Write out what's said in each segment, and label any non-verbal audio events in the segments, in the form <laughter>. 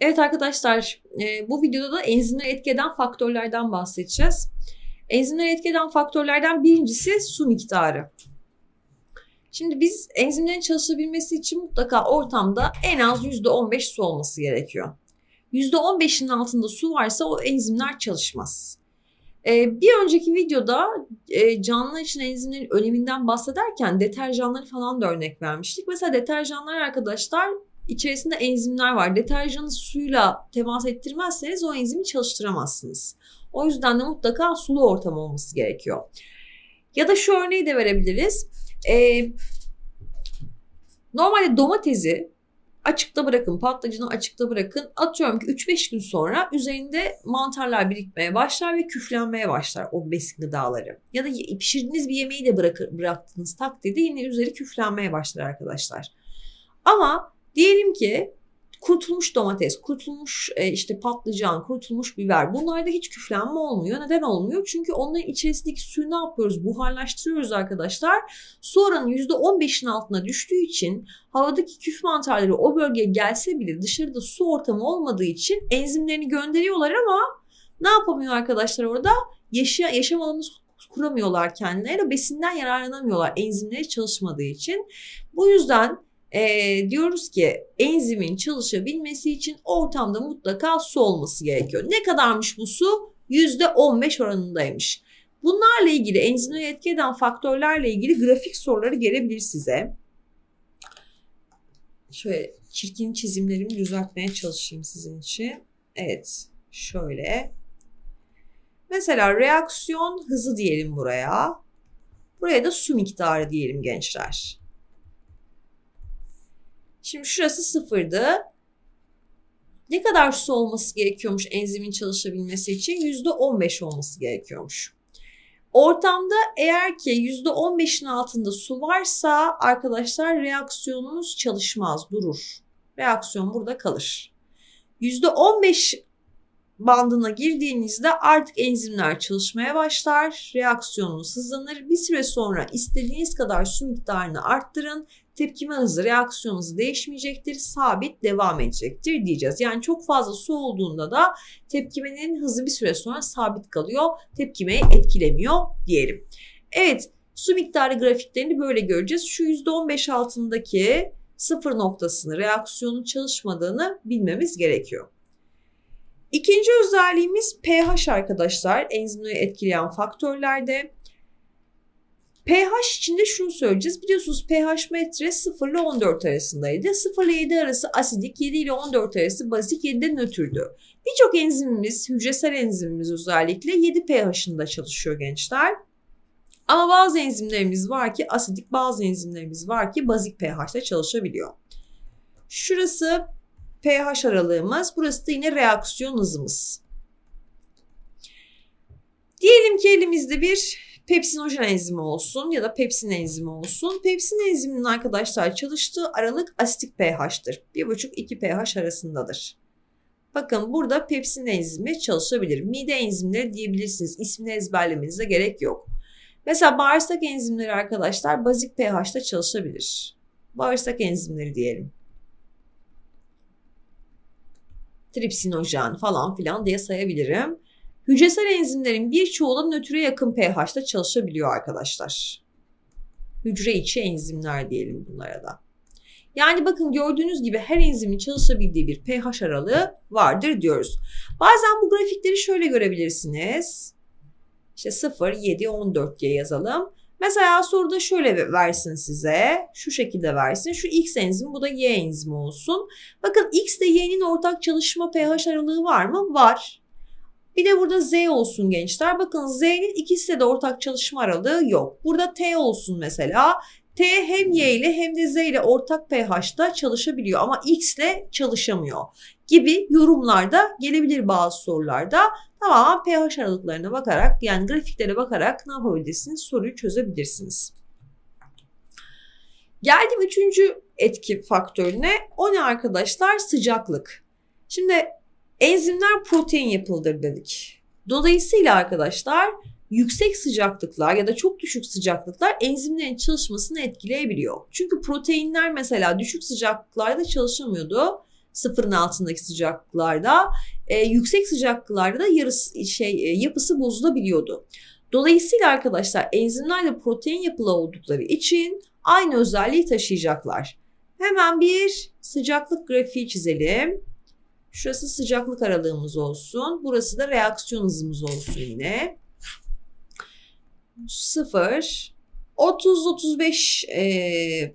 Evet arkadaşlar e, bu videoda da enzimleri etki faktörlerden bahsedeceğiz. Enzimleri etki eden faktörlerden birincisi su miktarı. Şimdi biz enzimlerin çalışabilmesi için mutlaka ortamda en az %15 su olması gerekiyor. %15'in altında su varsa o enzimler çalışmaz. Ee, bir önceki videoda e, canlılar için enzimlerin öneminden bahsederken deterjanları falan da örnek vermiştik. Mesela deterjanlar arkadaşlar içerisinde enzimler var. Deterjanı suyla temas ettirmezseniz o enzimi çalıştıramazsınız. O yüzden de mutlaka sulu ortam olması gerekiyor. Ya da şu örneği de verebiliriz. Ee, normalde domatesi açıkta bırakın, patlıcanı açıkta bırakın. Atıyorum ki 3-5 gün sonra üzerinde mantarlar birikmeye başlar ve küflenmeye başlar o besin gıdaları. Ya da pişirdiğiniz bir yemeği de bırakır, bıraktığınız takdirde yine üzeri küflenmeye başlar arkadaşlar. Ama diyelim ki kurutulmuş domates, kurutulmuş e, işte patlıcan, kurutulmuş biber bunlarda hiç küflenme olmuyor. Neden olmuyor? Çünkü onların içerisindeki suyu ne yapıyoruz? Buharlaştırıyoruz arkadaşlar. Su oranı %15'in altına düştüğü için havadaki küf mantarları o bölgeye gelse bile dışarıda su ortamı olmadığı için enzimlerini gönderiyorlar ama ne yapamıyor arkadaşlar orada? Yaşa, yaşam alanı kuramıyorlar kendilerine. Besinden yararlanamıyorlar enzimleri çalışmadığı için. Bu yüzden e, diyoruz ki enzimin çalışabilmesi için ortamda mutlaka su olması gerekiyor. Ne kadarmış bu su? %15 oranındaymış. Bunlarla ilgili enzimleri etki eden faktörlerle ilgili grafik soruları gelebilir size. Şöyle çirkin çizimlerimi düzeltmeye çalışayım sizin için. Evet şöyle. Mesela reaksiyon hızı diyelim buraya. Buraya da su miktarı diyelim gençler. Şimdi şurası sıfırdı. Ne kadar su olması gerekiyormuş enzimin çalışabilmesi için? %15 olması gerekiyormuş. Ortamda eğer ki %15'in altında su varsa arkadaşlar reaksiyonunuz çalışmaz, durur. Reaksiyon burada kalır. %15 bandına girdiğinizde artık enzimler çalışmaya başlar, reaksiyonunuz hızlanır. Bir süre sonra istediğiniz kadar su miktarını arttırın tepkime hızı, reaksiyon hızı değişmeyecektir, sabit devam edecektir diyeceğiz. Yani çok fazla su olduğunda da tepkimenin hızı bir süre sonra sabit kalıyor, tepkimeyi etkilemiyor diyelim. Evet, su miktarı grafiklerini böyle göreceğiz. Şu %15 altındaki sıfır noktasını, reaksiyonun çalışmadığını bilmemiz gerekiyor. İkinci özelliğimiz pH arkadaşlar. Enzimleri etkileyen faktörlerde pH içinde şunu söyleyeceğiz. Biliyorsunuz pH metre 0 ile 14 arasındaydı. 0 ile 7 arası asidik, 7 ile 14 arası bazik, 7 de nötrdü. Birçok enzimimiz, hücresel enzimimiz özellikle 7 pH'ında çalışıyor gençler. Ama bazı enzimlerimiz var ki asidik, bazı enzimlerimiz var ki bazik pH'te çalışabiliyor. Şurası pH aralığımız, burası da yine reaksiyon hızımız. Diyelim ki elimizde bir pepsinojen enzimi olsun ya da pepsin enzimi olsun. Pepsin enziminin arkadaşlar çalıştığı aralık asitik pH'tır. 1,5-2 pH arasındadır. Bakın burada pepsin enzimi çalışabilir. Mide enzimleri diyebilirsiniz. İsmini ezberlemenize gerek yok. Mesela bağırsak enzimleri arkadaşlar bazik pH'ta çalışabilir. Bağırsak enzimleri diyelim. Tripsinojen falan filan diye sayabilirim. Hücresel enzimlerin birçoğu da nötre yakın pH'da çalışabiliyor arkadaşlar. Hücre içi enzimler diyelim bunlara da. Yani bakın gördüğünüz gibi her enzimin çalışabildiği bir pH aralığı vardır diyoruz. Bazen bu grafikleri şöyle görebilirsiniz. İşte 0, 7, 14 diye yazalım. Mesela soruda şöyle versin size. Şu şekilde versin. Şu X enzimi bu da Y enzimi olsun. Bakın X ile Y'nin ortak çalışma pH aralığı var mı? Var. Bir de burada Z olsun gençler. Bakın Z'nin ikisi de ortak çalışma aralığı yok. Burada T olsun mesela. T hem Y ile hem de Z ile ortak pH'da çalışabiliyor ama X ile çalışamıyor gibi yorumlarda gelebilir bazı sorularda. Tamamen pH aralıklarına bakarak yani grafiklere bakarak ne yapabilirsiniz? Soruyu çözebilirsiniz. Geldim üçüncü etki faktörüne. O ne arkadaşlar? Sıcaklık. Şimdi Enzimler protein yapıldır dedik. Dolayısıyla arkadaşlar yüksek sıcaklıklar ya da çok düşük sıcaklıklar enzimlerin çalışmasını etkileyebiliyor. Çünkü proteinler mesela düşük sıcaklıklarda çalışamıyordu. Sıfırın altındaki sıcaklıklarda. E, yüksek sıcaklıklarda da yarısı, şey, e, yapısı bozulabiliyordu. Dolayısıyla arkadaşlar enzimler de protein yapılı oldukları için aynı özelliği taşıyacaklar. Hemen bir sıcaklık grafiği çizelim. Şurası sıcaklık aralığımız olsun. Burası da reaksiyon hızımız olsun yine. 0, 30-35 e,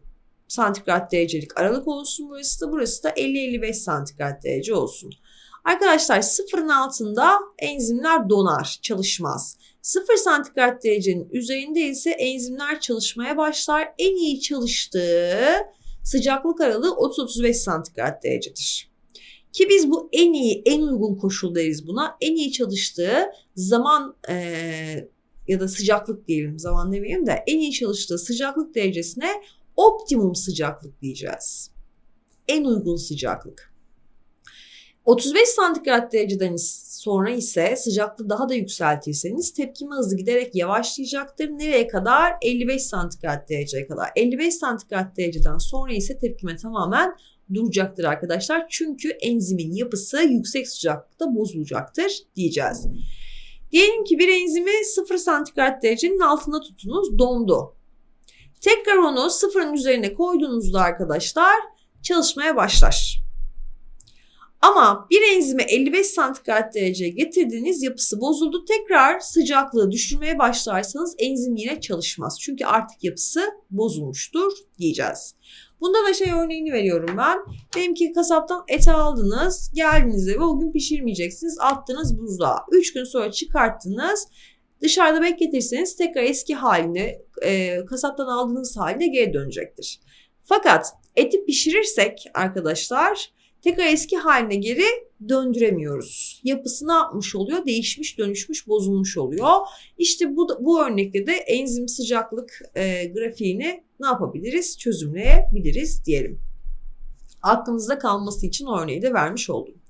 santigrat derecelik aralık olsun burası da. Burası da 50-55 santigrat derece olsun. Arkadaşlar sıfırın altında enzimler donar, çalışmaz. 0 santigrat derecenin üzerinde ise enzimler çalışmaya başlar. En iyi çalıştığı sıcaklık aralığı 30-35 santigrat derecedir. Ki biz bu en iyi, en uygun koşul deriz buna. En iyi çalıştığı zaman e, ya da sıcaklık diyelim, zaman demeyeyim de en iyi çalıştığı sıcaklık derecesine optimum sıcaklık diyeceğiz. En uygun sıcaklık. 35 santigrat dereceden sonra ise sıcaklığı daha da yükseltirseniz tepkime hızı giderek yavaşlayacaktır. Nereye kadar? 55 santigrat dereceye kadar. 55 santigrat dereceden sonra ise tepkime tamamen duracaktır arkadaşlar. Çünkü enzimin yapısı yüksek sıcaklıkta bozulacaktır diyeceğiz. Diyelim ki bir enzimi 0 santigrat derecenin altında tutunuz dondu. Tekrar onu sıfırın üzerine koyduğunuzda arkadaşlar çalışmaya başlar. Ama bir enzimi 55 santigrat dereceye getirdiğiniz yapısı bozuldu. Tekrar sıcaklığı düşürmeye başlarsanız enzim yine çalışmaz. Çünkü artık yapısı bozulmuştur diyeceğiz. Bunda da şey örneğini veriyorum ben. Diyelim ki kasaptan eti aldınız, geldiniz eve o gün pişirmeyeceksiniz, attınız buzluğa. 3 gün sonra çıkarttınız, dışarıda bekletirseniz tekrar eski haline, e, kasaptan aldığınız haline geri dönecektir. Fakat eti pişirirsek arkadaşlar tekrar eski haline geri döndüremiyoruz. Yapısı ne yapmış oluyor? Değişmiş, dönüşmüş, bozulmuş oluyor. İşte bu, bu örnekte de enzim sıcaklık e, grafiğini ne yapabiliriz? Çözümleyebiliriz diyelim. Aklınızda kalması için örneği de vermiş oldum.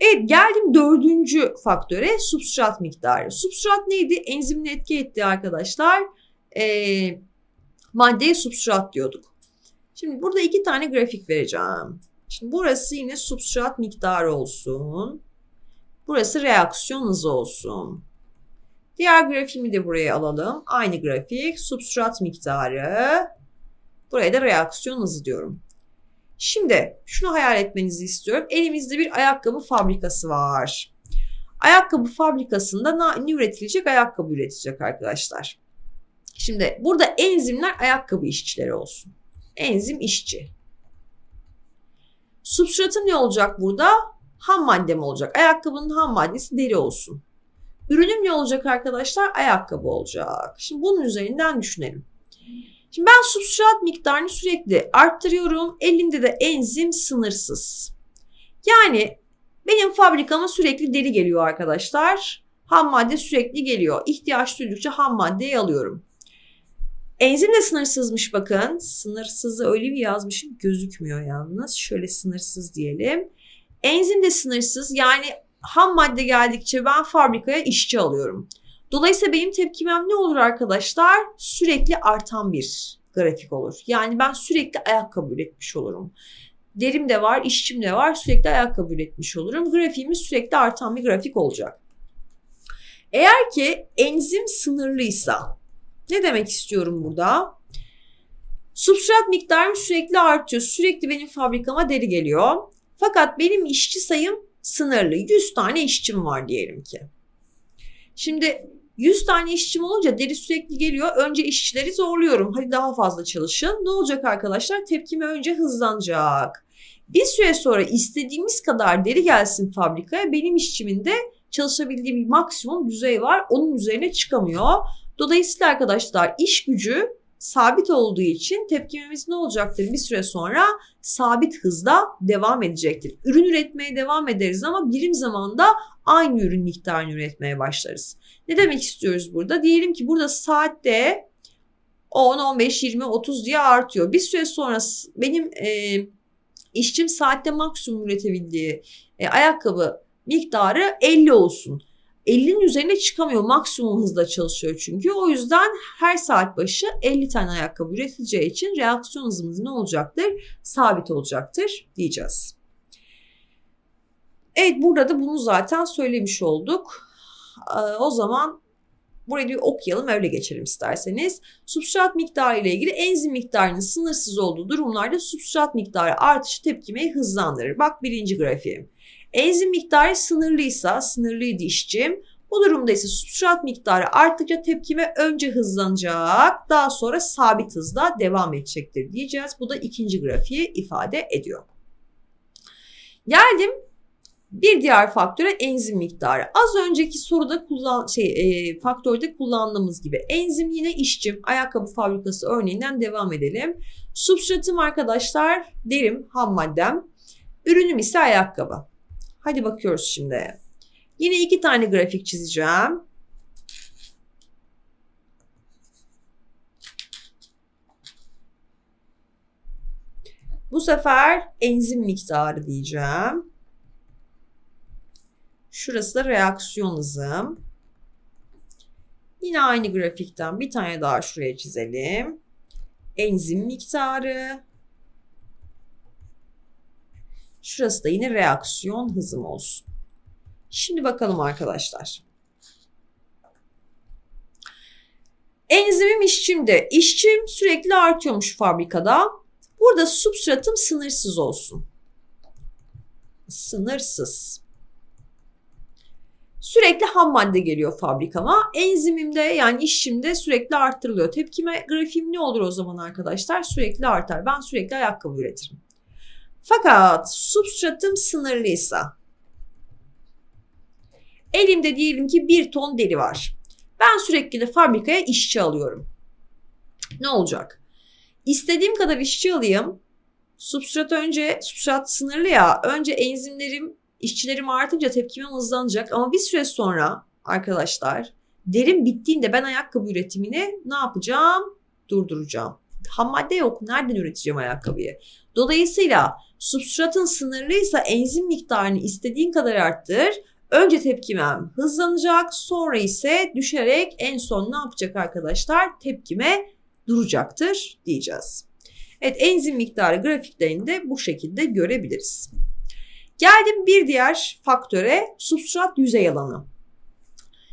Evet geldim dördüncü faktöre substrat miktarı. Substrat neydi? Enzimin etki ettiği arkadaşlar e, maddeye substrat diyorduk. Şimdi burada iki tane grafik vereceğim. Şimdi burası yine substrat miktarı olsun. Burası reaksiyon hızı olsun. Diğer grafiğimi de buraya alalım. Aynı grafik. Substrat miktarı. Buraya da reaksiyon hızı diyorum. Şimdi şunu hayal etmenizi istiyorum. Elimizde bir ayakkabı fabrikası var. Ayakkabı fabrikasında ne üretilecek? Ayakkabı üretecek arkadaşlar. Şimdi burada enzimler ayakkabı işçileri olsun. Enzim işçi. Substratım ne olacak burada? Ham maddem olacak. Ayakkabının ham maddesi deri olsun. Ürünüm ne olacak arkadaşlar? Ayakkabı olacak. Şimdi bunun üzerinden düşünelim. Şimdi ben substrat miktarını sürekli arttırıyorum. Elimde de enzim sınırsız. Yani benim fabrikama sürekli deri geliyor arkadaşlar. Ham madde sürekli geliyor. İhtiyaç duydukça ham maddeyi alıyorum. Enzim de sınırsızmış bakın. Sınırsızı öyle bir yazmışım gözükmüyor yalnız. Şöyle sınırsız diyelim. Enzim de sınırsız yani ham madde geldikçe ben fabrikaya işçi alıyorum. Dolayısıyla benim tepkimem ne olur arkadaşlar? Sürekli artan bir grafik olur. Yani ben sürekli ayakkabı üretmiş olurum. Derim de var, işçim de var. Sürekli ayakkabı üretmiş olurum. Grafiğimiz sürekli artan bir grafik olacak. Eğer ki enzim sınırlıysa ne demek istiyorum burada? Substrat miktarım sürekli artıyor. Sürekli benim fabrikama deri geliyor. Fakat benim işçi sayım sınırlı. 100 tane işçim var diyelim ki. Şimdi 100 tane işçim olunca deri sürekli geliyor. Önce işçileri zorluyorum. Hadi daha fazla çalışın. Ne olacak arkadaşlar? Tepkime önce hızlanacak. Bir süre sonra istediğimiz kadar deri gelsin fabrikaya. Benim işçimin de çalışabildiği bir maksimum düzey var. Onun üzerine çıkamıyor. Dolayısıyla arkadaşlar iş gücü sabit olduğu için tepkimemiz ne olacaktır? Bir süre sonra sabit hızda devam edecektir. Ürün üretmeye devam ederiz ama birim zamanda aynı ürün miktarını üretmeye başlarız. Ne demek istiyoruz burada? Diyelim ki burada saatte 10, 15, 20, 30 diye artıyor. Bir süre sonra benim e, işçim saatte maksimum üretebildiği e, ayakkabı miktarı 50 olsun. 50'nin üzerine çıkamıyor. Maksimum hızda çalışıyor çünkü. O yüzden her saat başı 50 tane ayakkabı üretileceği için reaksiyon hızımız ne olacaktır? Sabit olacaktır diyeceğiz. Evet burada da bunu zaten söylemiş olduk. Ee, O zaman burayı bir okuyalım öyle geçelim isterseniz. Substrat miktarı ile ilgili enzim miktarının sınırsız olduğu durumlarda substrat miktarı artışı tepkimeyi hızlandırır. Bak birinci grafiğim. Enzim miktarı sınırlıysa, sınırlıydı işçim. Bu durumda ise substrat miktarı arttıkça tepkime önce hızlanacak, daha sonra sabit hızla devam edecektir diyeceğiz. Bu da ikinci grafiği ifade ediyor. Geldim bir diğer faktöre enzim miktarı. Az önceki soruda kullan şey e, faktörde kullandığımız gibi enzim yine işçim ayakkabı fabrikası örneğinden devam edelim. Substratım arkadaşlar derim ham maddem. Ürünüm ise ayakkabı. Hadi bakıyoruz şimdi. Yine iki tane grafik çizeceğim. Bu sefer enzim miktarı diyeceğim. Şurası da reaksiyon hızım. Yine aynı grafikten bir tane daha şuraya çizelim. Enzim miktarı. Şurası da yine reaksiyon hızım olsun. Şimdi bakalım arkadaşlar. Enzimim işçimde. İşçim sürekli artıyormuş fabrikada. Burada substratım sınırsız olsun. Sınırsız. Sürekli ham madde geliyor fabrikama. Enzimimde yani işçimde sürekli arttırılıyor. Tepkime grafiğim ne olur o zaman arkadaşlar? Sürekli artar. Ben sürekli ayakkabı üretirim. Fakat substratım sınırlıysa elimde diyelim ki bir ton deri var. Ben sürekli de fabrikaya işçi alıyorum. Ne olacak? İstediğim kadar işçi alayım. Substrat önce, substrat sınırlı ya. Önce enzimlerim, işçilerim artınca tepkimem hızlanacak. Ama bir süre sonra arkadaşlar derim bittiğinde ben ayakkabı üretimini ne yapacağım? Durduracağım. Ham madde yok. Nereden üreteceğim ayakkabıyı? Dolayısıyla substratın sınırlıysa enzim miktarını istediğin kadar arttır. Önce tepkimem hızlanacak, sonra ise düşerek en son ne yapacak arkadaşlar? Tepkime duracaktır diyeceğiz. Evet enzim miktarı grafiklerinde bu şekilde görebiliriz. Geldim bir diğer faktöre substrat yüzey alanı.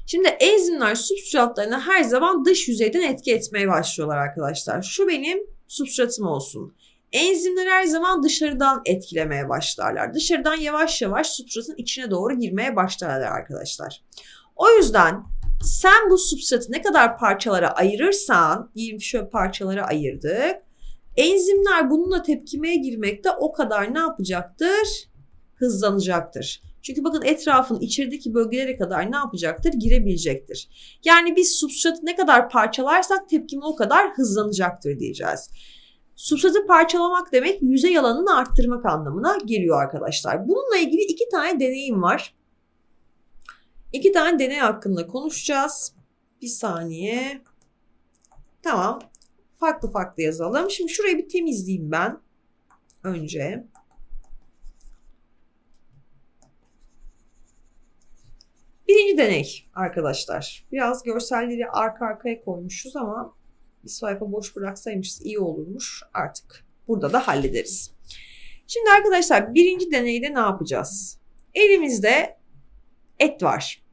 Şimdi enzimler substratlarına her zaman dış yüzeyden etki etmeye başlıyorlar arkadaşlar. Şu benim substratım olsun. Enzimler her zaman dışarıdan etkilemeye başlarlar. Dışarıdan yavaş yavaş substratın içine doğru girmeye başlarlar arkadaşlar. O yüzden sen bu substratı ne kadar parçalara ayırırsan, diyelim şöyle parçalara ayırdık. Enzimler bununla tepkimeye girmekte o kadar ne yapacaktır? Hızlanacaktır. Çünkü bakın etrafın içerideki bölgelere kadar ne yapacaktır? Girebilecektir. Yani biz substratı ne kadar parçalarsak tepkime o kadar hızlanacaktır diyeceğiz. Substratı parçalamak demek yüzey alanını arttırmak anlamına geliyor arkadaşlar. Bununla ilgili iki tane deneyim var. İki tane deney hakkında konuşacağız. Bir saniye. Tamam. Farklı farklı yazalım. Şimdi şurayı bir temizleyeyim ben. Önce. Birinci deney arkadaşlar. Biraz görselleri arka arkaya koymuşuz ama bir sayfa boş bıraksaymışız iyi olurmuş artık. Burada da hallederiz. Şimdi arkadaşlar birinci deneyde ne yapacağız? Elimizde et var.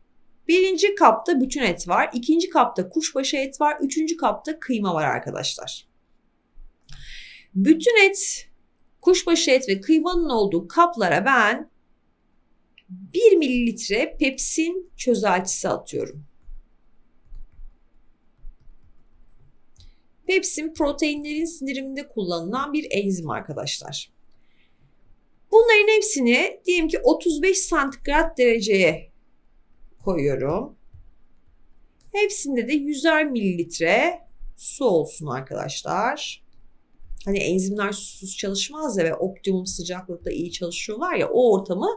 Birinci kapta bütün et var. ikinci kapta kuşbaşı et var. Üçüncü kapta kıyma var arkadaşlar. Bütün et, kuşbaşı et ve kıymanın olduğu kaplara ben 1 mililitre pepsin çözeltisi atıyorum. Pepsin proteinlerin sindiriminde kullanılan bir enzim arkadaşlar. Bunların hepsini diyelim ki 35 santigrat dereceye koyuyorum. Hepsinde de 100'er mililitre su olsun arkadaşlar. Hani enzimler susuz çalışmaz ya ve optimum sıcaklıkta iyi çalışıyorlar ya o ortamı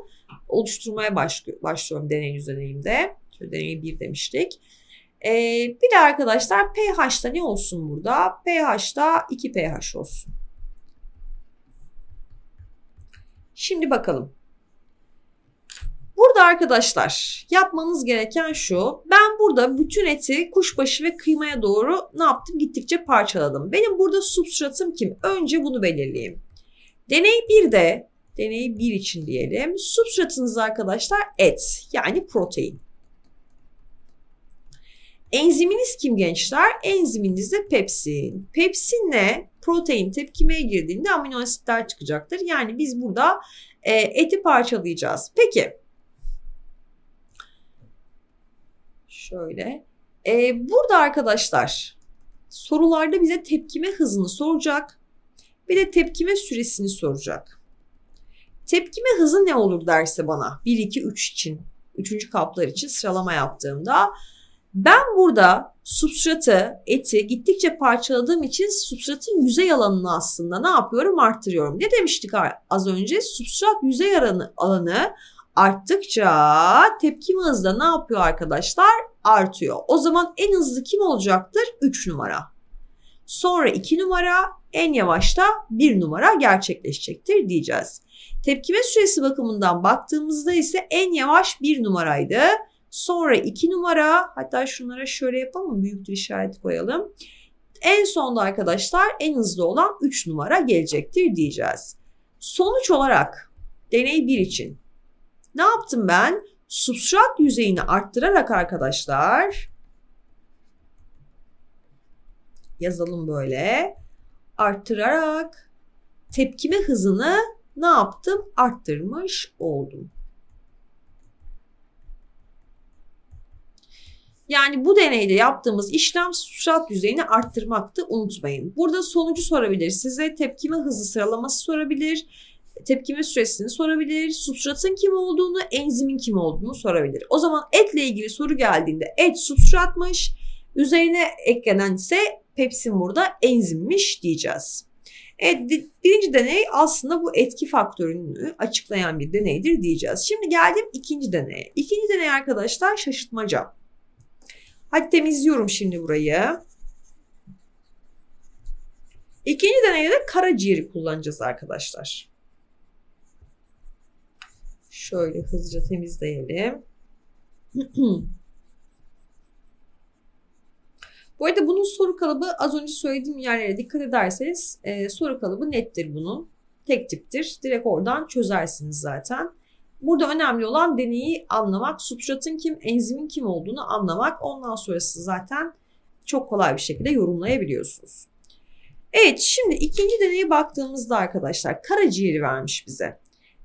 oluşturmaya başlıyorum deney üzerinde. Şöyle deney 1 demiştik. Ee, bir de arkadaşlar pH'da ne olsun burada? pH'da 2 pH olsun. Şimdi bakalım. Burada arkadaşlar yapmanız gereken şu. Ben burada bütün eti kuşbaşı ve kıymaya doğru ne yaptım? Gittikçe parçaladım. Benim burada substratım kim? Önce bunu belirleyeyim. Deney 1'de Deney 1 için diyelim. Substratınız arkadaşlar et yani protein. Enziminiz kim gençler? Enziminiz de pepsin. Pepsinle protein tepkimeye girdiğinde amino asitler çıkacaktır. Yani biz burada e, eti parçalayacağız. Peki. Şöyle. E, burada arkadaşlar sorularda bize tepkime hızını soracak. Bir de tepkime süresini soracak. Tepkime hızı ne olur derse bana 1, 2, 3 için, 3. kaplar için sıralama yaptığımda ben burada substratı, eti gittikçe parçaladığım için substratın yüzey alanını aslında ne yapıyorum? Arttırıyorum. Ne demiştik az önce? Substrat yüzey alanı, alanı arttıkça tepkime hızı da ne yapıyor arkadaşlar? Artıyor. O zaman en hızlı kim olacaktır? 3 numara. Sonra 2 numara, en yavaş da 1 numara gerçekleşecektir diyeceğiz. Tepkime süresi bakımından baktığımızda ise en yavaş 1 numaraydı. Sonra 2 numara hatta şunlara şöyle yapalım büyük bir işaret koyalım. En sonda arkadaşlar en hızlı olan 3 numara gelecektir diyeceğiz. Sonuç olarak deney 1 için ne yaptım ben? Substrat yüzeyini arttırarak arkadaşlar yazalım böyle arttırarak tepkime hızını ne yaptım? Arttırmış oldum. Yani bu deneyde yaptığımız işlem substrat yüzeyini arttırmaktı unutmayın. Burada sonucu sorabilir. Size tepkime hızı sıralaması sorabilir. Tepkime süresini sorabilir. Substratın kim olduğunu, enzimin kim olduğunu sorabilir. O zaman etle ilgili soru geldiğinde et substratmış. Üzerine eklenen ise pepsin burada enzimmiş diyeceğiz. Evet, birinci deney aslında bu etki faktörünü açıklayan bir deneydir diyeceğiz. Şimdi geldim ikinci deneye. İkinci deney arkadaşlar şaşırtmaca. Hadi temizliyorum şimdi burayı. İkinci deneyde de karaciğeri kullanacağız arkadaşlar. Şöyle hızlıca temizleyelim. <clears throat> Bu arada bunun soru kalıbı az önce söylediğim yerlere dikkat ederseniz e, soru kalıbı nettir bunun. Tek tiptir. Direkt oradan çözersiniz zaten. Burada önemli olan deneyi anlamak, substratın kim, enzimin kim olduğunu anlamak. Ondan sonrası zaten çok kolay bir şekilde yorumlayabiliyorsunuz. Evet şimdi ikinci deneye baktığımızda arkadaşlar karaciğeri vermiş bize.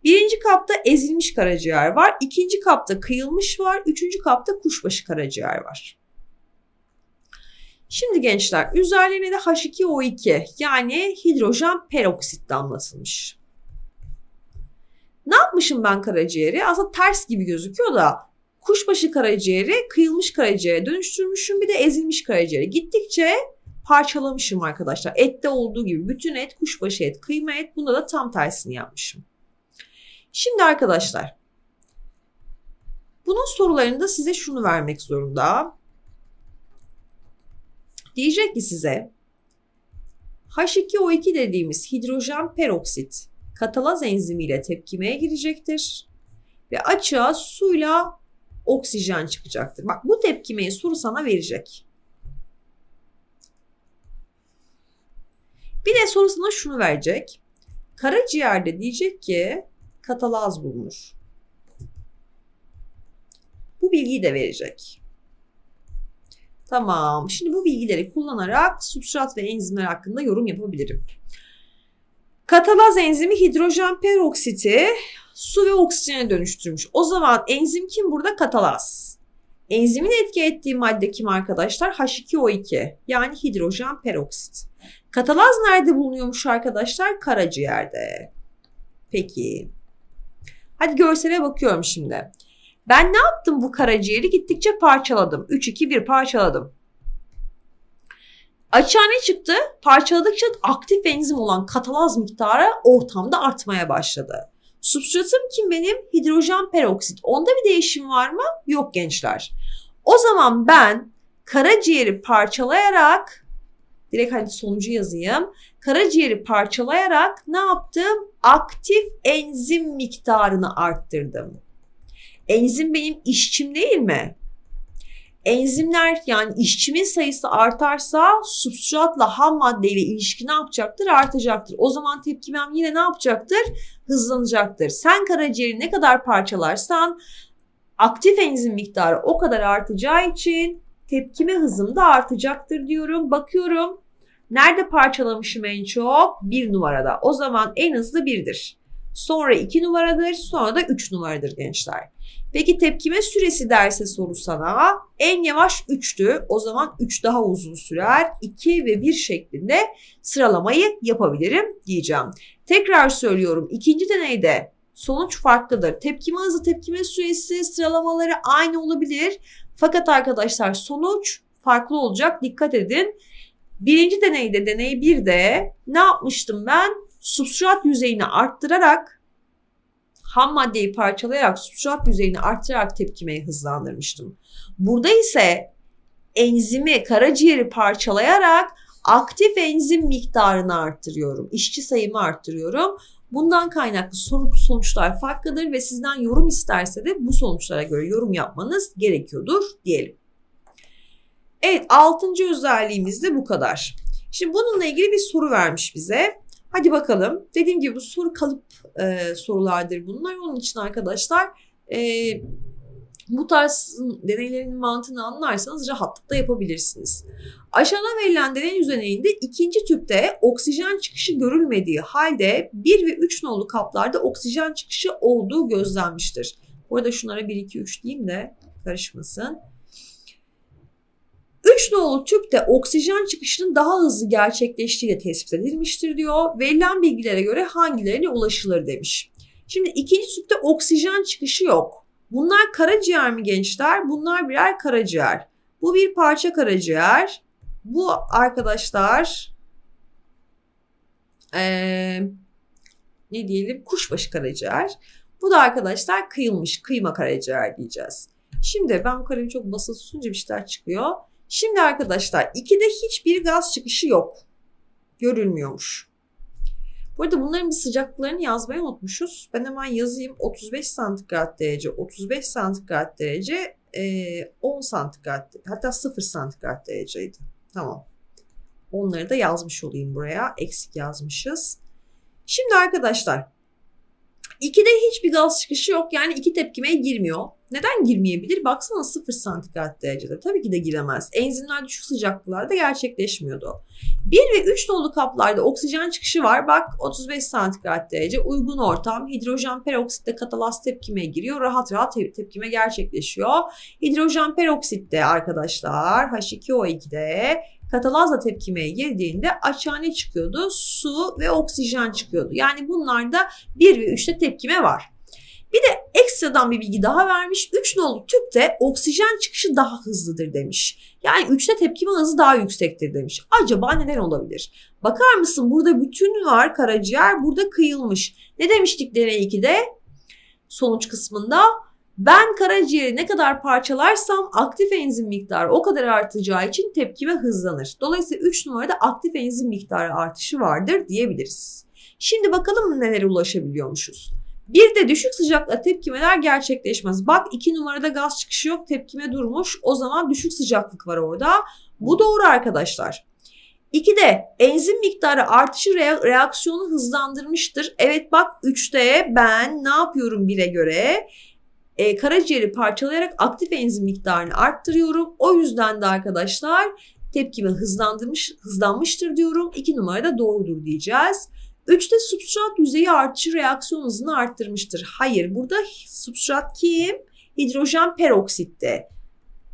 Birinci kapta ezilmiş karaciğer var. ikinci kapta kıyılmış var. Üçüncü kapta kuşbaşı karaciğer var. Şimdi gençler üzerlerine de H2O2 yani hidrojen peroksit damlatılmış. Ne yapmışım ben karaciğeri? Aslında ters gibi gözüküyor da kuşbaşı karaciğeri kıyılmış karaciğere dönüştürmüşüm bir de ezilmiş karaciğeri. Gittikçe parçalamışım arkadaşlar. Ette olduğu gibi bütün et kuşbaşı et, kıyma et bunda da tam tersini yapmışım. Şimdi arkadaşlar bunun sorularında size şunu vermek zorunda. Diyecek ki size H2O2 dediğimiz hidrojen peroksit katalaz enzimiyle tepkimeye girecektir ve açığa suyla oksijen çıkacaktır. Bak bu tepkimeyi soru sana verecek. Bir de soru sana şunu verecek. Karaciğerde diyecek ki katalaz bulunur. Bu bilgiyi de verecek. Tamam. Şimdi bu bilgileri kullanarak substrat ve enzimler hakkında yorum yapabilirim. Katalaz enzimi hidrojen peroksiti su ve oksijene dönüştürmüş. O zaman enzim kim burada? Katalaz. Enzimin etki ettiği madde kim arkadaşlar? H2O2 yani hidrojen peroksit. Katalaz nerede bulunuyormuş arkadaşlar? Karaciğerde. Peki. Hadi görsele bakıyorum şimdi. Ben ne yaptım bu karaciğeri? Gittikçe parçaladım. 3-2-1 parçaladım. Açığa ne çıktı? Parçaladıkça aktif enzim olan katalaz miktarı ortamda artmaya başladı. Substratım kim benim? Hidrojen peroksit. Onda bir değişim var mı? Yok gençler. O zaman ben karaciğeri parçalayarak direkt hadi sonucu yazayım. Karaciğeri parçalayarak ne yaptım? Aktif enzim miktarını arttırdım. Enzim benim işçim değil mi? Enzimler yani işçimin sayısı artarsa substratla ham maddeyle ilişki ne yapacaktır? Artacaktır. O zaman tepkimem yine ne yapacaktır? Hızlanacaktır. Sen karaciğeri ne kadar parçalarsan aktif enzim miktarı o kadar artacağı için tepkime hızım da artacaktır diyorum. Bakıyorum nerede parçalamışım en çok? Bir numarada. O zaman en hızlı birdir. Sonra 2 numaradır, sonra da 3 numaradır gençler. Peki tepkime süresi derse soru sana en yavaş 3'tü. O zaman 3 daha uzun sürer. 2 ve 1 şeklinde sıralamayı yapabilirim diyeceğim. Tekrar söylüyorum ikinci deneyde sonuç farklıdır. Tepkime hızı, tepkime süresi, sıralamaları aynı olabilir. Fakat arkadaşlar sonuç farklı olacak. Dikkat edin. Birinci deneyde, deney 1'de ne yapmıştım ben? Substrat yüzeyini arttırarak ham maddeyi parçalayarak substrat yüzeyini arttırarak tepkimeyi hızlandırmıştım. Burada ise enzimi, karaciğeri parçalayarak aktif enzim miktarını arttırıyorum. İşçi sayımı arttırıyorum. Bundan kaynaklı sonuçlar farklıdır ve sizden yorum isterse de bu sonuçlara göre yorum yapmanız gerekiyordur diyelim. Evet altıncı özelliğimiz de bu kadar. Şimdi bununla ilgili bir soru vermiş bize. Hadi bakalım. Dediğim gibi bu soru kalıp e, sorulardır bunlar. Onun için arkadaşlar e, bu tarz deneylerin mantığını anlarsanız rahatlıkla yapabilirsiniz. Aşağıda verilen deney üzerinde ikinci tüpte oksijen çıkışı görülmediği halde 1 ve 3 nolu kaplarda oksijen çıkışı olduğu gözlenmiştir. Bu arada şunlara 1, 2, 3 diyeyim de karışmasın. 3 nolu tüpte oksijen çıkışının daha hızlı gerçekleştiği de tespit edilmiştir diyor. Verilen bilgilere göre hangilerine ulaşılır demiş. Şimdi ikinci tüpte oksijen çıkışı yok. Bunlar karaciğer mi gençler? Bunlar birer karaciğer. Bu bir parça karaciğer. Bu arkadaşlar ee, ne diyelim kuşbaşı karaciğer. Bu da arkadaşlar kıyılmış kıyma karaciğer diyeceğiz. Şimdi ben bu kalemi çok basılı tutunca bir şeyler çıkıyor. Şimdi arkadaşlar 2'de hiçbir gaz çıkışı yok. Görülmüyormuş. Bu arada bunların bir sıcaklıklarını yazmayı unutmuşuz. Ben hemen yazayım. 35 santigrat derece, 35 santigrat derece, 10 santigrat hatta 0 santigrat dereceydi. Tamam. Onları da yazmış olayım buraya. Eksik yazmışız. Şimdi arkadaşlar 2'de hiçbir gaz çıkışı yok. Yani iki tepkimeye girmiyor. Neden girmeyebilir? Baksana 0 santigrat derecede. Tabii ki de giremez. Enzimler düşük sıcaklıklarda gerçekleşmiyordu. 1 ve 3 nolu kaplarda oksijen çıkışı var. Bak 35 santigrat derece uygun ortam. Hidrojen peroksitte katalaz tepkime giriyor. Rahat rahat tepkime gerçekleşiyor. Hidrojen peroksitte arkadaşlar H2O2'de katalazla tepkimeye girdiğinde açığa ne çıkıyordu? Su ve oksijen çıkıyordu. Yani bunlarda 1 ve 3'te tepkime var. Bir de ekstradan bir bilgi daha vermiş. 3 nolu tüpte oksijen çıkışı daha hızlıdır demiş. Yani 3'te tepkime hızı daha yüksektir demiş. Acaba neden olabilir? Bakar mısın burada bütün var karaciğer burada kıyılmış. Ne demiştik deney 2'de? Sonuç kısmında ben karaciğeri ne kadar parçalarsam aktif enzim miktarı o kadar artacağı için tepkime hızlanır. Dolayısıyla 3 numarada aktif enzim miktarı artışı vardır diyebiliriz. Şimdi bakalım nelere ulaşabiliyormuşuz. Bir de düşük sıcaklıkla tepkimeler gerçekleşmez. Bak iki numarada gaz çıkışı yok tepkime durmuş. O zaman düşük sıcaklık var orada. Bu doğru arkadaşlar. İki de enzim miktarı artışı re- reaksiyonu hızlandırmıştır. Evet bak 3'te ben ne yapıyorum 1'e göre? e, karaciğeri parçalayarak aktif enzim miktarını arttırıyorum. O yüzden de arkadaşlar tepkimi hızlandırmış, hızlanmıştır diyorum. 2 numarada doğrudur diyeceğiz. 3'te substrat yüzeyi artışı reaksiyon hızını arttırmıştır. Hayır burada substrat kim? Hidrojen peroksitte.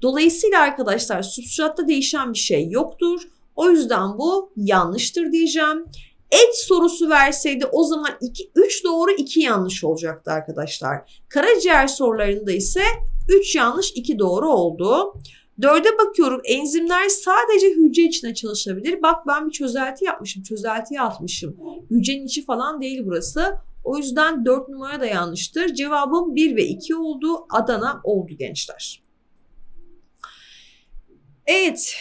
Dolayısıyla arkadaşlar substratta değişen bir şey yoktur. O yüzden bu yanlıştır diyeceğim. Et sorusu verseydi o zaman 2 3 doğru 2 yanlış olacaktı arkadaşlar. Karaciğer sorularında ise 3 yanlış 2 doğru oldu. Dörde bakıyorum enzimler sadece hücre içinde çalışabilir. Bak ben bir çözelti yapmışım. Çözeltiyi atmışım. Hücrenin içi falan değil burası. O yüzden 4 numara da yanlıştır. Cevabım 1 ve 2 oldu. Adana oldu gençler. Evet.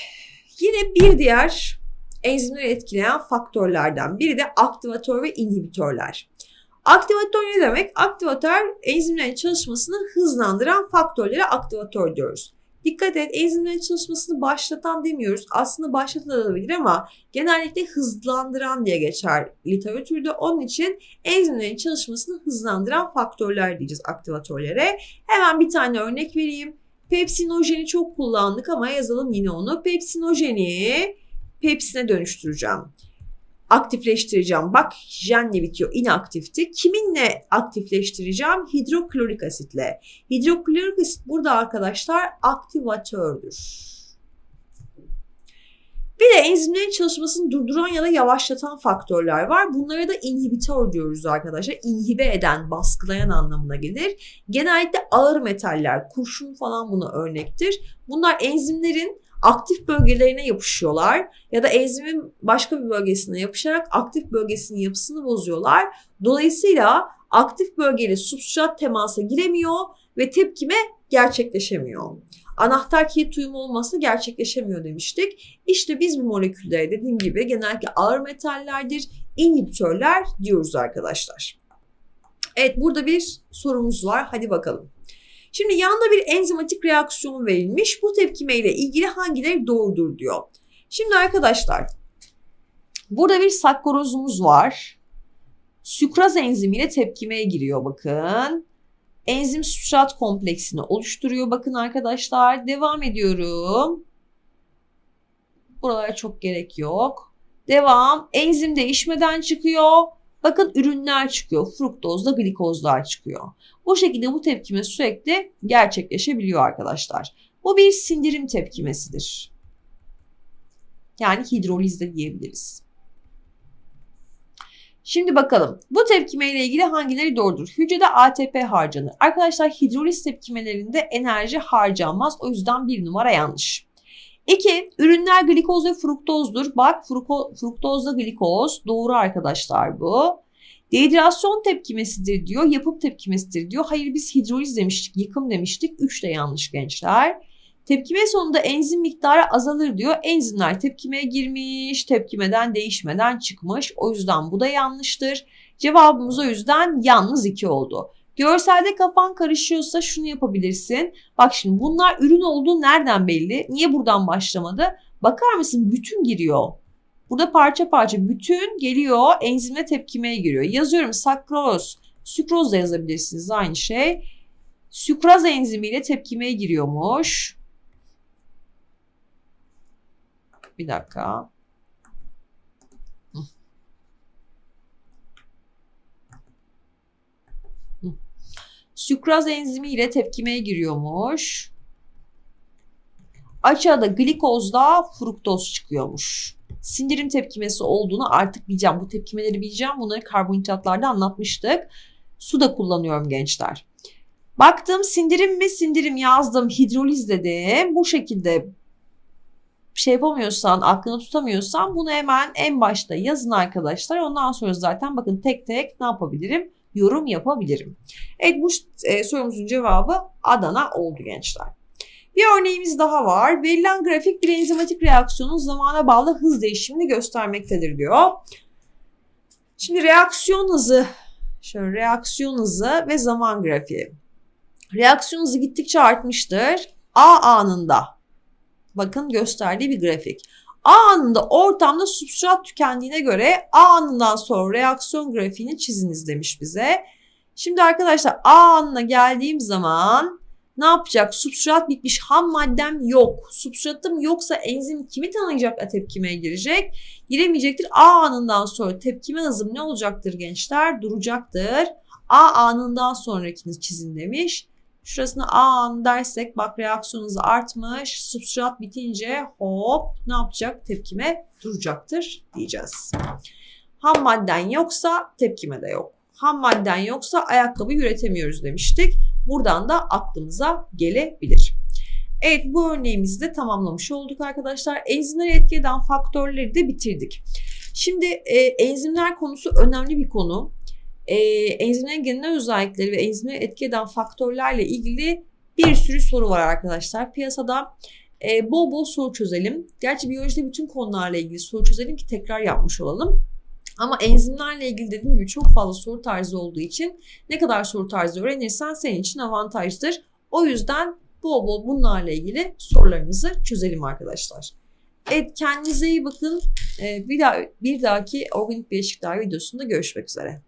Yine bir diğer enzimleri etkileyen faktörlerden biri de aktivatör ve inhibitörler. Aktivatör ne demek? Aktivatör enzimlerin çalışmasını hızlandıran faktörlere aktivatör diyoruz. Dikkat et enzimlerin çalışmasını başlatan demiyoruz. Aslında başlatılabilir ama genellikle hızlandıran diye geçer literatürde. Onun için enzimlerin çalışmasını hızlandıran faktörler diyeceğiz aktivatörlere. Hemen bir tane örnek vereyim. Pepsinojeni çok kullandık ama yazalım yine onu. Pepsinojeni pepsine dönüştüreceğim aktifleştireceğim. Bak jenle bitiyor inaktifti. Kiminle aktifleştireceğim? Hidroklorik asitle. Hidroklorik asit burada arkadaşlar aktivatördür. Bir de enzimlerin çalışmasını durduran ya da yavaşlatan faktörler var. Bunlara da inhibitör diyoruz arkadaşlar. İnhibe eden, baskılayan anlamına gelir. Genellikle ağır metaller, kurşun falan buna örnektir. Bunlar enzimlerin aktif bölgelerine yapışıyorlar ya da enzimin başka bir bölgesine yapışarak aktif bölgesinin yapısını bozuyorlar. Dolayısıyla aktif bölgeyle substrat temasa giremiyor ve tepkime gerçekleşemiyor. Anahtar kilit uyumu olmazsa gerçekleşemiyor demiştik. İşte biz bu moleküllere dediğim gibi genellikle ağır metallerdir, inhibitörler diyoruz arkadaşlar. Evet burada bir sorumuz var. Hadi bakalım. Şimdi yanda bir enzimatik reaksiyon verilmiş. Bu tepkime ile ilgili hangileri doğrudur diyor. Şimdi arkadaşlar burada bir sakkarozumuz var. Sükraz enzimiyle tepkimeye giriyor bakın. Enzim substrat kompleksini oluşturuyor bakın arkadaşlar. Devam ediyorum. Buralara çok gerek yok. Devam. Enzim değişmeden çıkıyor. Bakın ürünler çıkıyor. Fruktozla glikozlar çıkıyor. Bu şekilde bu tepkime sürekli gerçekleşebiliyor arkadaşlar. Bu bir sindirim tepkimesidir. Yani hidroliz de diyebiliriz. Şimdi bakalım bu tepkime ile ilgili hangileri doğrudur? Hücrede ATP harcanır. Arkadaşlar hidroliz tepkimelerinde enerji harcanmaz. O yüzden bir numara yanlış. 2. Ürünler glikoz ve fruktozdur. Bak fruktozla glikoz doğru arkadaşlar bu. Dehidrasyon tepkimesidir diyor, yapım tepkimesidir diyor. Hayır biz hidroliz demiştik, yıkım demiştik. 3 de yanlış gençler. Tepkime sonunda enzim miktarı azalır diyor. Enzimler tepkimeye girmiş, tepkimeden değişmeden çıkmış. O yüzden bu da yanlıştır. Cevabımız o yüzden yalnız 2 oldu. Görselde kafan karışıyorsa şunu yapabilirsin. Bak şimdi bunlar ürün olduğu nereden belli? Niye buradan başlamadı? Bakar mısın bütün giriyor. Burada parça parça bütün geliyor enzimle tepkimeye giriyor. Yazıyorum sakroz, sükroz da yazabilirsiniz aynı şey. Sükraz enzimiyle tepkimeye giriyormuş. Bir dakika. Sükraz enzimi ile tepkimeye giriyormuş. Açığa da glikozda fruktoz çıkıyormuş. Sindirim tepkimesi olduğunu artık bileceğim. Bu tepkimeleri bileceğim. Bunları karbonhidratlarda anlatmıştık. Su da kullanıyorum gençler. Baktım sindirim mi sindirim yazdım hidroliz dedim. Bu şekilde şey yapamıyorsan, aklını tutamıyorsan bunu hemen en başta yazın arkadaşlar. Ondan sonra zaten bakın tek tek ne yapabilirim? yorum yapabilirim. Evet bu e, sorumuzun cevabı Adana oldu gençler. Bir örneğimiz daha var. Verilen grafik bir enzimatik reaksiyonun zamana bağlı hız değişimini göstermektedir diyor. Şimdi reaksiyon hızı, şöyle reaksiyon hızı ve zaman grafiği. Reaksiyon hızı gittikçe artmıştır. A anında bakın gösterdiği bir grafik. A anında ortamda substrat tükendiğine göre A anından sonra reaksiyon grafiğini çiziniz demiş bize. Şimdi arkadaşlar A anına geldiğim zaman ne yapacak? Substrat bitmiş, ham maddem yok. Substratım yoksa enzim kimi tanıyacak tepkimeye girecek? Giremeyecektir. A anından sonra tepkime hızım ne olacaktır gençler? Duracaktır. A anından sonrakini çizin demiş. Şurasına A an dersek bak reaksiyon hızı artmış. Substrat bitince hop ne yapacak? Tepkime duracaktır diyeceğiz. Ham madden yoksa tepkime de yok. Ham madden yoksa ayakkabı üretemiyoruz demiştik. Buradan da aklımıza gelebilir. Evet bu örneğimizi de tamamlamış olduk arkadaşlar. Enzimleri etki eden faktörleri de bitirdik. Şimdi e, enzimler konusu önemli bir konu e, enzimlerin genel özellikleri ve enzimleri etki eden faktörlerle ilgili bir sürü soru var arkadaşlar. Piyasada e, bol bol soru çözelim. Gerçi biyolojide bütün konularla ilgili soru çözelim ki tekrar yapmış olalım. Ama enzimlerle ilgili dediğim gibi çok fazla soru tarzı olduğu için ne kadar soru tarzı öğrenirsen senin için avantajdır. O yüzden bol bol bunlarla ilgili sorularınızı çözelim arkadaşlar. Evet kendinize iyi bakın. Ee, bir, daha, bir dahaki organik bileşikler videosunda görüşmek üzere.